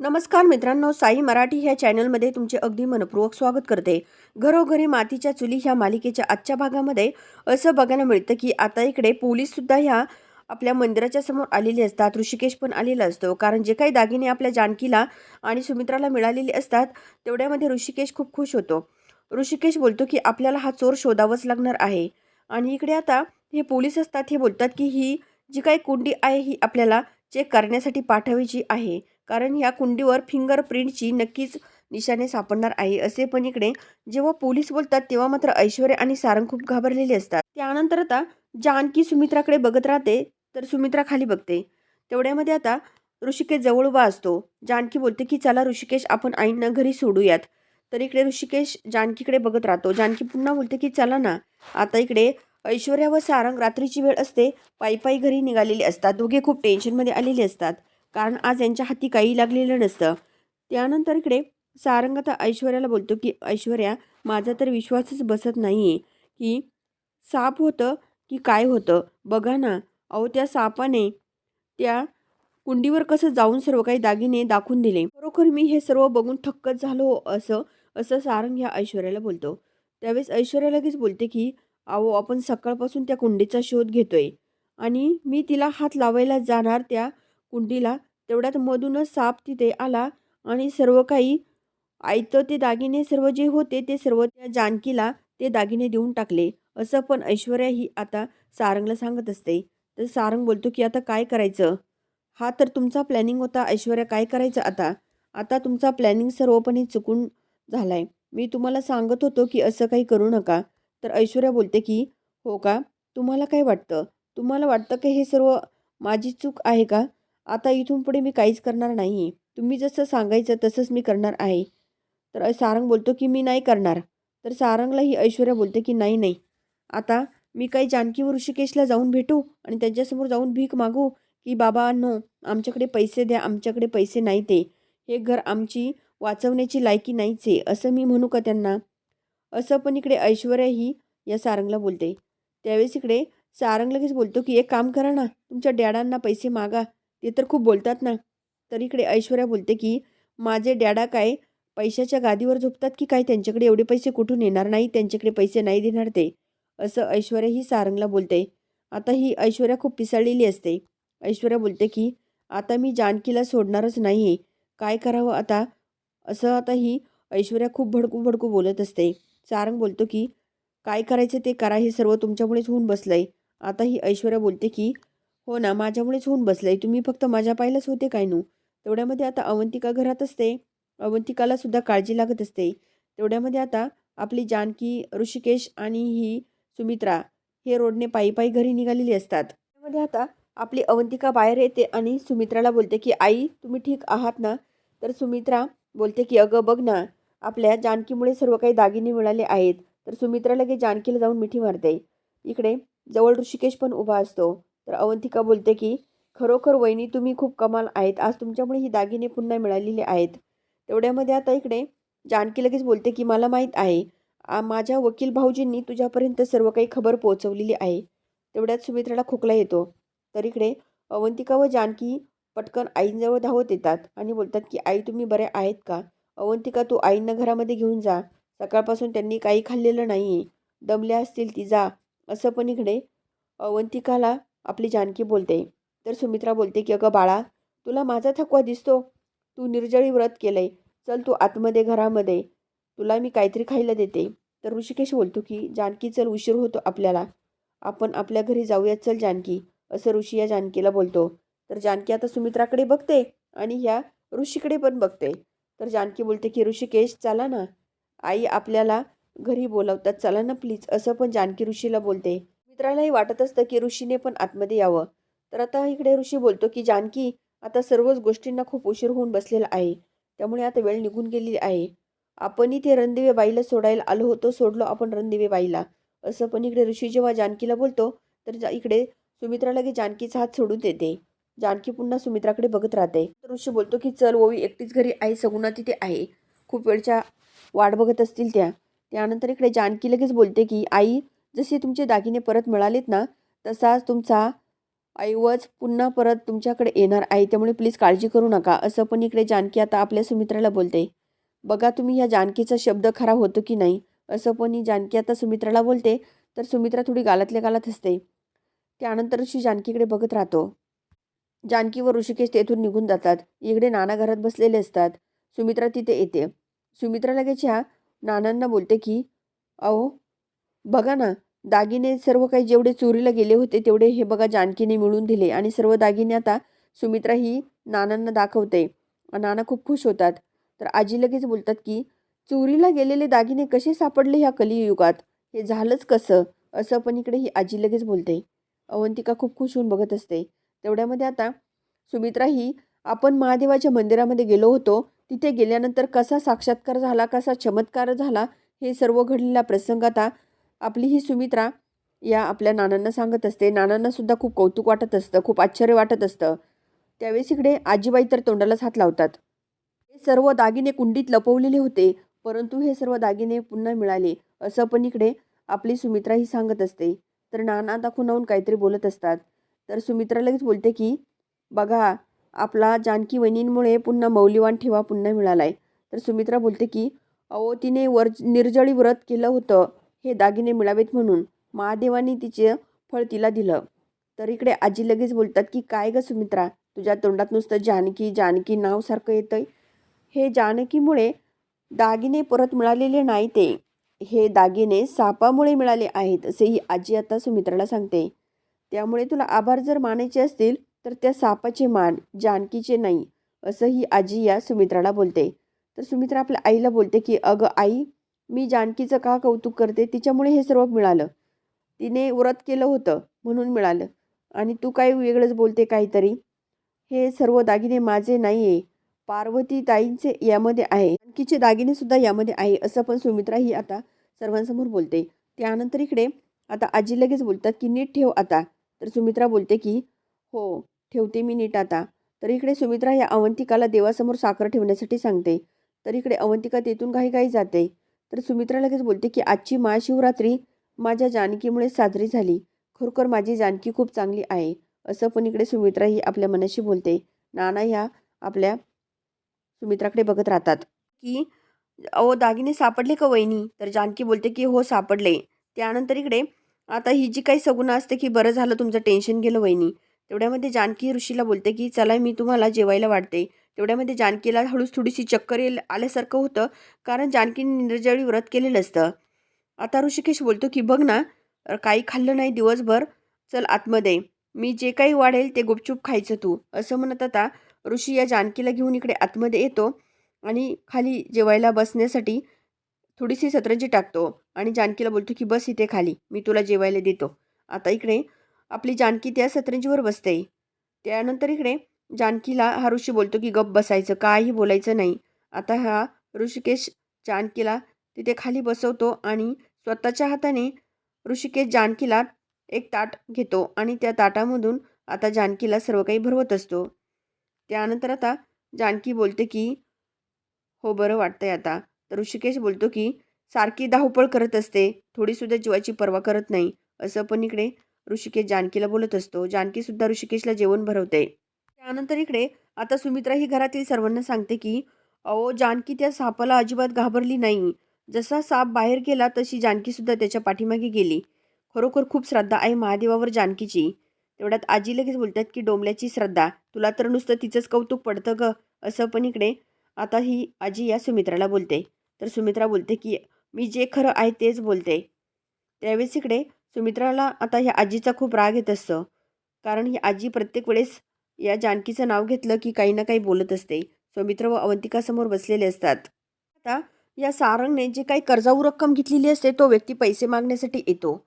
नमस्कार मित्रांनो साई मराठी ह्या चॅनलमध्ये तुमचे अगदी मनपूर्वक स्वागत करते. घरोघरी मातीच्या चुली ह्या मालिकेच्या आजच्या भागामध्ये असं बघायला मिळतं की आता इकडे पोलीससुद्धा ह्या आपल्या मंदिराच्या समोर आलेले असतात. ऋषिकेश पण आलेला असतो. कारण जे काही दागिने आपल्या जानकीला आणि सुमित्राला मिळालेले असतात तेवढ्यामध्ये ऋषिकेश खूप खुश होतो. ऋषिकेश बोलतो की आपल्याला हा चोर शोधावाच लागणार आहे. आणि इकडे आता हे पोलीस असतात हे बोलतात की ही जी काही कुंडी आहे ही आपल्याला चेक करण्यासाठी पाठवायची आहे. कारण ह्या कुंडीवर फिंगरप्रिंटची नक्कीच निशाने सापडणार आहे. असे पण इकडे जेव्हा पोलीस बोलतात तेव्हा मात्र ऐश्वर्या आणि सारंग खूप घाबरलेले असतात. त्यानंतर आता जानकी सुमित्राकडे बघत राहते तर सुमित्रा खाली बघते. तेवढ्यामध्ये आता ऋषिकेश जवळ उभा असतो. जानकी बोलते की चला ऋषिकेश आपण आईंना घरी सोडूयात. तर इकडे ऋषिकेश जानकीकडे बघत राहतो जानकी पुन्हा बोलते की चला ना. आता इकडे ऐश्वर्या व सारंग रात्रीची वेळ असते. पायी पायी घरी निघालेले असतात. दोघे खूप टेन्शनमध्ये आलेले असतात. कारण आज यांच्या हाती काही लागलेलं नसतं. त्यानंतर इकडे सारंग आता ऐश्वर्याला बोलतो की ऐश्वर्या माझा तर विश्वासच बसत नाही आहे की साप होतं की काय होतं. बघा ना अहो त्या सापाने त्या कुंडीवर कसं जाऊन सर्व काही दागिने दाखवून दिले. खरोखर मी हे सर्व बघून थक्कच झालो असं असं सारंग ह्या ऐश्वर्याला बोलतो. त्यावेळेस ऐश्वर्या लगेच बोलते की अहो आपण सकाळपासून त्या कुंडीचा शोध घेतोय आणि मी तिला हात लावायला जाणार त्या कुंडीला तेवढ्यात मधूनच साप तिथे आला आणि सर्व काही आयतं ते दागिने सर्व जे होते ते सर्व त्या जानकीला ते दागिने देऊन टाकले. असं पण ऐश्वर्या ही आता सारंगला सांगत असते. तर सारंग बोलतो की आता काय करायचं? हा तर तुमचा प्लॅनिंग होता ऐश्वर्या काय करायचं आता? आता तुमचा प्लॅनिंग सर्वपणे चुकून झालाय. मी तुम्हाला सांगत होतो की असं काही करू नका. तर ऐश्वर्या बोलते की हो का? तुम्हाला काय वाटतं? तुम्हाला वाटतं की हे सर्व माझी चूक आहे का? आता इथून पुढे मी काहीच करणार नाही. आहे तुम्ही जसं सांगायचं तसंच मी करणार आहे. तर सारंग बोलतो की मी नाही करणार. तर सारंगला ही ऐश्वर्या बोलते की नाही नाही. आता मी काही जानकी व ऋषिकेशला जाऊन भेटू आणि त्यांच्यासमोर जाऊन भीक मागू की बाबा नो आमच्याकडे पैसे द्या आमच्याकडे पैसे नाही ते. हे घर आमची वाचवण्याची लायकी नाहीच आहे असं मी म्हणू का त्यांना? असं पण इकडे ऐश्वर्या ही या सारंगला बोलते. त्यावेळेस इकडे सारंग लगेच बोलतो की एक काम करा ना तुमच्या डॅडांना पैसे मागा. ते तर खूप बोलतात ना. तर इकडे ऐश्वर्या बोलते की माझे डॅडा काय पैशाच्या गादीवर झोपतात की काय? त्यांच्याकडे एवढे पैसे कुठून येणार नाही? त्यांच्याकडे पैसे नाही देणार ते. असं ऐश्वर्या ही सारंगला बोलते. आता ही ऐश्वर्या खूप पिसाळलेली असते. ऐश्वर्या बोलते की आता मी जानकीला सोडणारच नाही आहे काय करावं आता? असं आता ही ऐश्वर्या खूप भडकू भडकू बोलत असते. सारंग बोलतो की काय करायचं ते करा. हे सर्व तुमच्यामुळेच होऊन बसलंय. आता ही ऐश्वर्या बोलते की हो ना माझ्यामुळेच होऊन बसलंय. तुम्ही फक्त माझ्या पाहिलंच होते काय नू? तेवढ्यामध्ये आता अवंतिका घरात असते. अवंतिकाला सुद्धा काळजी लागत असते. तेवढ्यामध्ये आता आपली जानकी ऋषिकेश आणि ही सुमित्रा हे रोडने पायी पायी घरी निघालेली असतात. त्यामध्ये आता आपली अवंतिका बाहेर येते आणि सुमित्राला बोलते की आई तुम्ही ठीक आहात ना? तर सुमित्रा बोलते की अगं बघ ना आपल्या जानकीमुळे सर्व काही दागिने मिळाले आहेत. तर सुमित्रा लगेच जानकीला जाऊन मिठी मारते. इकडे जवळ ऋषिकेश पण उभा असतो. तर अवंतिका बोलते की खरोखर वहिनी तुम्ही खूप कमाल आहेत. आज तुमच्यामुळे ही दागिने पुन्हा मिळालेले आहेत. तेवढ्यामध्ये आता इकडे जानकी लगेच बोलते की मला माहीत आहे माझ्या वकील भाऊजींनी तुझ्यापर्यंत सर्व काही खबर पोहोचवलेली आहे. तेवढ्यात सुमित्राला खोकला येतो. तर इकडे अवंतिका व जानकी पटकन आईंजवळ धावत येतात आणि बोलतात की आई तुम्ही बरे आहेत का? अवंतिका तू आईंना घरामध्ये घेऊन जा. सकाळपासून त्यांनी काही खाल्लेलं नाही आहे दमल्या असतील ती जा. असं पण इकडे अवंतिकाला आपली जानकी बोलते. तर सुमित्रा बोलते की अगं बाळा तुला माझा थकवा दिसतो. तू निर्जळी व्रत केलंय. चल तू आतमध्ये घरामध्ये. तुला मी काहीतरी खायला देते. तर ऋषिकेश बोलतो की जानकी चल उशीर होतो आपल्याला. आपण आपल्या घरी जाऊयात. चल जानकी. असं ऋषी या जानकीला बोलतो. तर जानकी आता सुमित्राकडे बघते आणि ह्या ऋषीकडे पण बघते. तर जानकी बोलते की ऋषिकेश चला ना. आई आपल्याला घरी बोलावतात. चला ना प्लीज असं पण जानकी ऋषीला बोलते. मित्रालाही वाटत असतं की ऋषीने पण आतमध्ये यावं. तर आता इकडे ऋषी बोलतो की जानकी आता सर्वच गोष्टींना खूप उशीर होऊन बसलेला आहे. त्यामुळे आता वेळ निघून गेलेली आहे. आपण इथे रणदिवे बाईला सोडायला आलो होतो सोडलो आपण रणदिवे बाईला. असं पण इकडे ऋषी जेव्हा जानकीला बोलतो तर जा इकडे सुमित्रा लगेच जानकीचा हात सोडून देते. जानकी पुन्हा सुमित्राकडे बघत राहते. तर ऋषी बोलतो की चल ओवी एकटीच घरी आहे सगुणा तिथे आहे. खूप वेळच्या वाट बघत असतील त्या. त्यानंतर इकडे जानकी लगेच बोलते की आई जसे तुमचे दागिने परत मिळालेत ना तसाच तुमचा ऐवज पुन्हा परत तुमच्याकडे येणार आहे त्यामुळे प्लीज काळजी करू नका. असं पण इकडे जानकी आता आपल्या सुमित्राला बोलते. बघा तुम्ही ह्या जानकीचा शब्द खरा होतो की नाही? असं पण ही जानकी आता सुमित्राला बोलते तर सुमित्रा थोडी गालातल्या गालात असते त्यानंतर ऋषी जानकीकडे बघत राहतो. जानकी व ऋषिकेश तेथून निघून जातात. इकडे नाना घरात बसलेले असतात. सुमित्रा तिथे येते. सुमित्रा लगेच ह्या नानांना बोलते की अहो बघा ना दागिने सर्व काही जेवढे चोरीला गेले होते तेवढे हे बघा जानकीने मिळून दिले. आणि सर्व दागिने आता सुमित्रा ही नानांना दाखवते. नाना खूप खुश होतात. तर आजी लगेच बोलतात की चोरीला गेलेले दागिने कसे सापडले ह्या कलियुगात? हे झालंच कसं? असं पण इकडे ही आजी लगेच बोलते. अवंतिका खूप खुश होऊन बघत असते. तेवढ्यामध्ये आता सुमित्रा ही आपण महादेवाच्या मंदिरामध्ये गेलो होतो. तिथे गेल्यानंतर कसा साक्षात्कार झाला कसा चमत्कार झाला हे सर्व घडलेला प्रसंग आता आपली ही सुमित्रा या आपल्या नानांना सांगत असते. नानांनासुद्धा खूप कौतुक वाटत असतं खूप आश्चर्य वाटत असतं. त्यावेळेस इकडे आजीबाई तर तोंडालाच हात लावतात. हे सर्व दागिने कुंडीत लपवलेले होते परंतु हे सर्व दागिने पुन्हा मिळाले. असं पण इकडे आपली सुमित्रा ही सांगत असते. तर नाना दाखवून काहीतरी बोलत असतात. तर सुमित्रा लगेच बोलते की बघा आपला जानकी वहिनींमुळे पुन्हा मौल्यवान ठेवा पुन्हा मिळाला आहे तर सुमित्रा बोलते की अहो तिने वर निर्जळी व्रत केलं होतं. हे दागिने मिळावेत म्हणून महादेवाने तिचे फळ तिला दिलं. तर इकडे आजी लगेच बोलतात की काय ग सुमित्रा तुझ्या तोंडात नुसतं जानकी जानकी नाव सारखं येतंय? हे जानकीमुळे दागिने परत मिळालेले नाही ते. हे दागिने सापामुळे मिळाले आहेत असे ही आजी आता सुमित्राला सांगते. त्यामुळे तुला आभार जर मानायचे असतील तर त्या सापाचे मान जानकीचे नाही असं ही आजी या सुमित्राला बोलते. तर सुमित्रा आपल्या आईला बोलते की अगं आई मी जानकीचं का कौतुक करते? तिच्यामुळे हे सर्व मिळालं. तिने व्रत केलं होतं म्हणून मिळालं. आणि तू काय वेगळंच बोलते काहीतरी? हे सर्व दागिने माझे नाही आहे पार्वती ताईंचे यामध्ये आहे. जानकीचे दागिनेसुद्धा यामध्ये आहे असं पण सुमित्रा ही आता सर्वांसमोर बोलते. त्यानंतर इकडे आता आजी लगेच बोलतात की नीट ठेव आता. तर सुमित्रा बोलते की हो ठेवते मी नीट आता. तर इकडे सुमित्रा या अवंतिकाला देवासमोर साखर ठेवण्यासाठी सांगते. तर इकडे अवंतिका तेथून काही काही जाते. तर सुमित्रा लगेच बोलते की आजची महाशिवरात्री माझ्या जानकीमुळे साजरी झाली. खरोखर माझी जानकी खूप चांगली आहे. असं पण इकडे सुमित्रा ही आपल्या मनाशी बोलते. नाना ह्या आपल्या सुमित्राकडे बघत राहतात. की अहो दागिने सापडले का वहिनी? तर जानकी बोलते की हो सापडले. त्यानंतर इकडे आता ही जी काही सगुणं असते की बरं झालं तुमचं टेन्शन गेलं वहिनी. तेवढ्यामध्ये जानकी ऋषीला बोलते की चला मी तुम्हाला जेवायला वाटते तेवढ्यामध्ये जानकीला हळूच थोडीशी चक्कर येईल आल्यासारखं होतं कारण जानकीने निर्जळी व्रत केलेलं असतं. आता ऋषिकेश बोलतो की बघ ना काही खाल्लं नाही दिवसभर चल आतमध्ये. मी जे काही वाढेल ते गुपचूप खायचं तू. असं म्हणत आता ऋषी या जानकीला घेऊन इकडे आतमध्ये येतो आणि खाली जेवायला बसण्यासाठी थोडीशी सतरंजी टाकतो आणि जानकीला बोलतो की बस इथे खाली मी तुला जेवायला देतो. आता इकडे आपली जानकी त्या सतरंजीवर बसते. त्यानंतर इकडे जानकीला हा ऋषी बोलतो की गप बसायचं काही बोलायचं नाही. आता हा ऋषिकेश जानकीला तिथे खाली बसवतो आणि स्वतःच्या हाताने ऋषिकेश जानकीला एक ताट घेतो आणि त्या ताटामधून आता जानकीला सर्व काही भरवत असतो. त्यानंतर आता जानकी बोलते की हो बरं वाटतंय आता. तर ऋषिकेश बोलतो की सारखी धावपळ करत असते थोडीसुद्धा जीवाची पर्वा करत नाही. असं पण इकडे ऋषिकेश जानकीला बोलत असतो. जानकीसुद्धा ऋषिकेशला जेवण भरवते. त्यानंतर इकडे आता सुमित्रा ही घरातील सर्वांना सांगते की अहो जानकी त्या सापाला अजिबात घाबरली नाही. जसा साप बाहेर गेला तशी जानकीसुद्धा त्याच्या पाठीमागे गेली. खरोखर खूप श्रद्धा आहे महादेवावर जानकीची. तेवढ्यात आजी लगेच बोलतात की डोंबल्याची श्रद्धा. तुला तर नुसतं तिचंच कौतुक पडतं ग. असं पण इकडे आता ही आजी या सुमित्राला बोलते. तर सुमित्रा बोलते की मी जे खरं आहे तेच बोलते. त्यावेळेस इकडे सुमित्राला आता ह्या आजीचा खूप राग येत असतं. कारण ही आजी प्रत्येक वेळेस या जानकीचं नाव घेतलं की काही ना काही बोलत असते. सुमित्र व अवंतिकासमोर बसलेले असतात. आता या सारंगने जे काही कर्जाऊ रक्कम घेतलेली असते तो व्यक्ती पैसे मागण्यासाठी येतो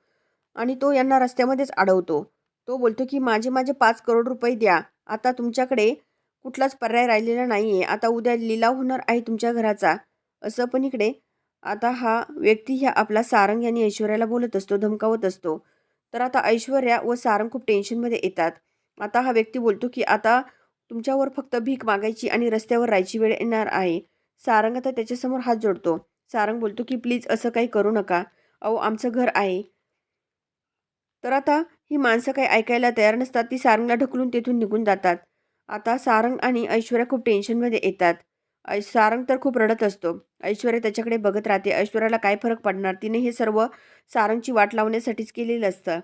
आणि तो यांना रस्त्यामध्येच अडवतो. तो बोलतो की माझे माझे पाच करोड रुपये द्या. आता तुमच्याकडे कुठलाच पर्याय राहिलेला नाही आहे आता उद्या लिलाव होणार आहे तुमच्या घराचा. असं पण इकडे आता हा व्यक्ती ह्या आपला सारंग यांनी ऐश्वर्याला बोलत असतो धमकावत असतो. तर आता ऐश्वर्या व सारंग खूप टेन्शनमध्ये येतात. आता हा व्यक्ती बोलतो की आता तुमच्यावर फक्त भीक मागायची आणि रस्त्यावर राहायची वेळ येणार आहे. सारंग आता त्याच्यासमोर हात जोडतो. सारंग बोलतो की प्लीज असं काही करू नका. अहो आमचं घर आहे. तर आता ही माणसं काही ऐकायला तयार नसतात ती सारंगला ढकलून तेथून निघून जातात. आता सारंग आणि ऐश्वर्या खूप टेन्शनमध्ये येतात. ऐ सारंग तर खूप रडत असतो. ऐश्वर्या त्याच्याकडे बघत राहते. ऐश्वर्याला काय फरक पडणार? तिने हे सर्व सारंगची वाट लावण्यासाठीच केलेलं असतं.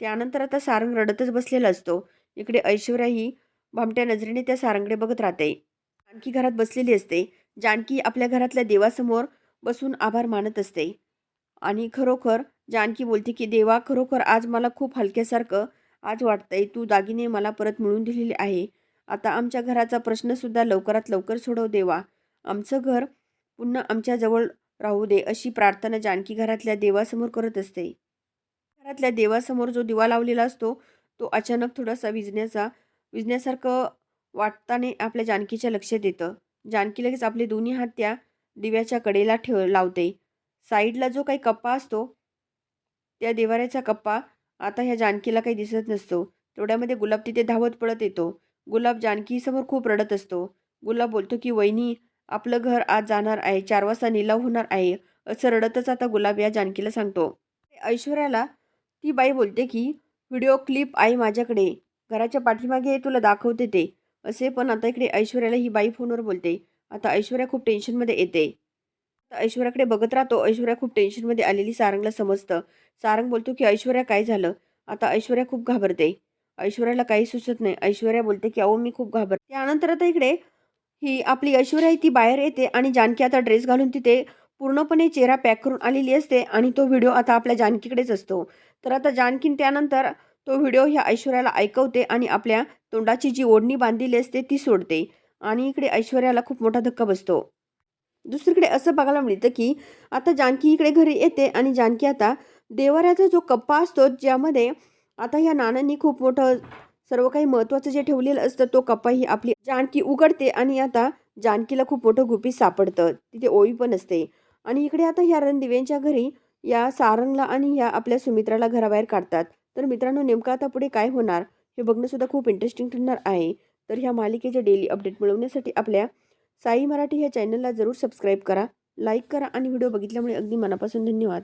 त्यानंतर आता सारंग रडतच बसलेला असतो. इकडे ऐश्वर्या ही भामट्या नजरेने त्या सारंगडे बघत राहते. जानकी घरात बसलेली असते. जानकी आपल्या घरातल्या देवासमोर बसून आभार मानत असते. आणि खरोखर जानकी बोलते की देवा खरोखर आज मला खूप हलक्यासारखं आज वाटतंय. तू दागिने मला परत मिळून दिलेले आहे. आता आमच्या घराचा प्रश्नसुद्धा लवकरात लवकर सोडव देवा. आमचं घर पुन्हा आमच्याजवळ राहू दे अशी प्रार्थना जानकी घरातल्या देवासमोर करत असते. घरातल्या देवासमोर जो दिवा लावलेला असतो तो अचानक थोडासा विजण्याचा विजण्यासारखं वाटताने आपल्या जानकीच्या लक्षात येतं जानकी लगेच आपले दोन्ही हात त्या दिव्याच्या कडेला ठेव लावते. साईडला जो काही कप्पा असतो त्या देवाऱ्याचा कप्पा आता ह्या जानकीला काही दिसत नसतो. तेवढ्यामध्ये गुलाब तिथे धावत पडत येतो. गुलाब जानकीसमोर खूप रडत असतो. गुलाब बोलतो की वहिनी आपलं घर आज जाणार आहे. चार वाजता निलाव होणार आहे. असं रडतच आता गुलाब या जानकीला सांगतो. ऐश्वर्याला ती बाई बोलते की व्हिडिओ क्लिप आहे माझ्याकडे. घराच्या पाठीमागे तुला दाखवते ते. असे पण आता इकडे ऐश्वर्याला ही बाई फोनवर बोलते. आता ऐश्वर्या खूप टेन्शनमध्ये येते. आता ऐश्वर्याकडे बघत राहतो. ऐश्वर्या खूप टेन्शनमध्ये आलेली सारंगला समजतं. सारंग बोलतो की ऐश्वर्या काय झालं? आता ऐश्वर्या खूप घाबरते. ऐश्वर्याला काही सुचत नाही. ऐश्वर्या बोलते की अहो मी खूप घाबरते. त्यानंतर आता इकडे ही आपली ऐश्वर्या आहे ती बाहेर येते आणि जानकी आता ड्रेस घालून तिथे पूर्णपणे चेहरा पॅक करून आलेली असते आणि तो व्हिडिओ आता आपल्या जानकीकडेच असतो. तर आता जानकीन त्यानंतर तो व्हिडिओ ह्या ऐश्वर्याला ऐकवते आणि आपल्या तोंडाची जी ओढणी बांधलेली असते ती सोडते. आणि इकडे ऐश्वर्याला खूप मोठा धक्का बसतो. दुसरीकडे असं बघायला मिळतं की आता जानकी इकडे घरी येते आणि जानकी आता देवाऱ्याचा जो कप्पा असतो ज्यामध्ये आता ह्या नानांनी खूप मोठं सर्व काही महत्त्वाचं जे ठेवलेलं असतं तो कप्पा ही आपली जानकी उघडते आणि आता जानकीला खूप मोठं गुपी सापडतं. तिथे ओळी पण असते. आणि इकडे आता ह्या रणदिव्यांच्या घरी या सारंगला आणि या आपल्या सुमित्राला घराबाहेर काढतात. तर मित्रांनो नेमकं आता पुढे काय होणार हे बघणंसुद्धा खूप इंटरेस्टिंग ठरणार आहे. तर ह्या मालिकेचे डेली अपडेट मिळवण्यासाठी आपल्या साई मराठी ह्या चॅनलला जरूर सबस्क्राईब करा लाईक करा आणि व्हिडिओ बघितल्यामुळे अगदी मनापासून धन्यवाद.